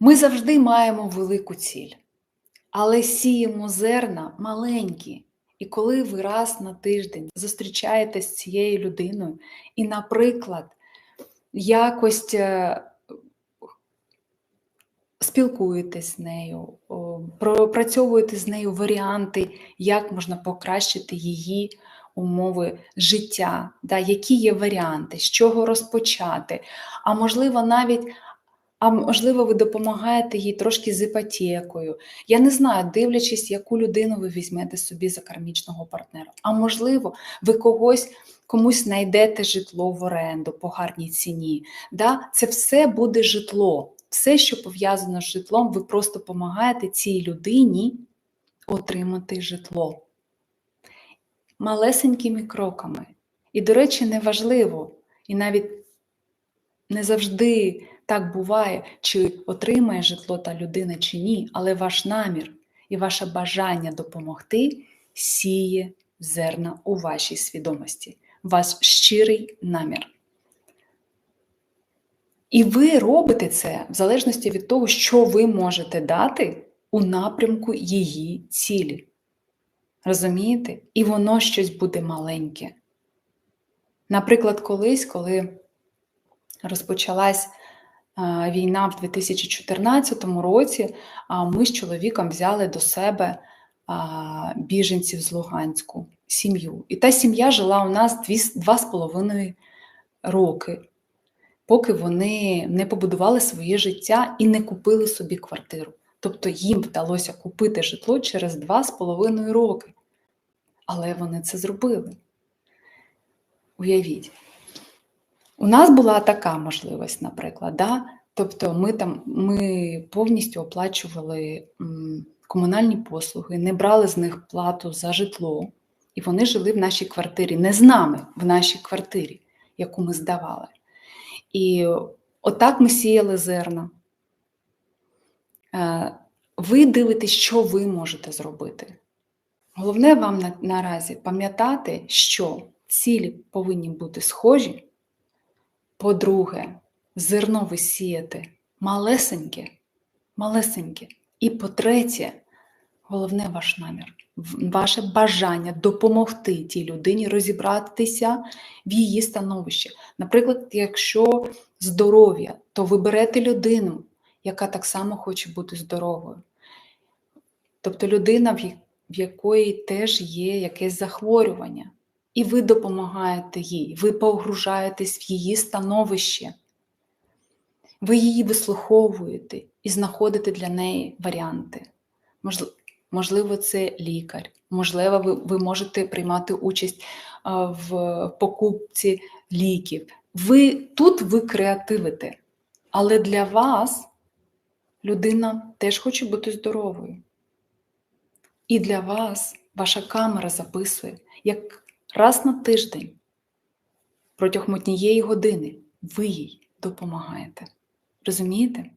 Ми завжди маємо велику ціль, але сіємо зерна маленькі. І коли ви раз на тиждень зустрічаєтесь з цією людиною, і, наприклад, якось е, спілкуєтесь з нею, пропрацьовуєте з нею варіанти, як можна покращити її умови життя, да, які є варіанти, з чого розпочати, а можливо, навіть. А можливо, ви допомагаєте їй трошки з іпотекою. Я не знаю, дивлячись, яку людину ви візьмете собі за кармічного партнера. А можливо, ви когось комусь знайдете житло в оренду по гарній ціні. Да? Це все буде житло. Все, що пов'язано з житлом, ви просто допомагаєте цій людині отримати житло малесенькими кроками. І, до речі, неважливо, і навіть не завжди так буває, чи отримає житло та людина, чи ні, але ваш намір і ваше бажання допомогти сіє зерна у вашій свідомості, ваш щирий намір. І ви робите це в залежності від того, що ви можете дати у напрямку її цілі. Розумієте? І воно щось буде маленьке. Наприклад, колись, коли розпочалась війна в 2014 році, ми з чоловіком взяли до себе біженців з Луганську сім'ю. І та сім'я жила у нас два з половиною роки, поки вони не побудували своє життя і не купили собі квартиру. Тобто їм вдалося купити житло через два з половиною роки. Але вони це зробили. Уявіть. У нас була така можливість, наприклад. Да? Тобто ми там ми повністю оплачували комунальні послуги, не брали з них плату за житло, і вони жили в нашій квартирі, не з нами в нашій квартирі, яку ми здавали. І отак ми сіяли зерна. Е, ви дивитесь, що ви можете зробити. Головне вам на, наразі пам'ятати, що цілі повинні бути схожі. По-друге, зерно ви сієте малесеньке, малесеньке. І по-третє, головне ваш намір, ваше бажання допомогти тій людині розібратися в її становищі. Наприклад, якщо здоров'я, то ви берете людину, яка так само хоче бути здоровою. Тобто людина, в якої теж є якесь захворювання. І ви допомагаєте їй, ви погружаєтесь в її становище, ви її вислуховуєте і знаходите для неї варіанти. Можливо, це лікар, можливо, ви, ви можете приймати участь в покупці ліків. Ви тут ви креативите, але для вас людина теж хоче бути здоровою. І для вас ваша камера записує, як раз на тиждень протягом однієї години ви їй допомагаєте. Розумієте?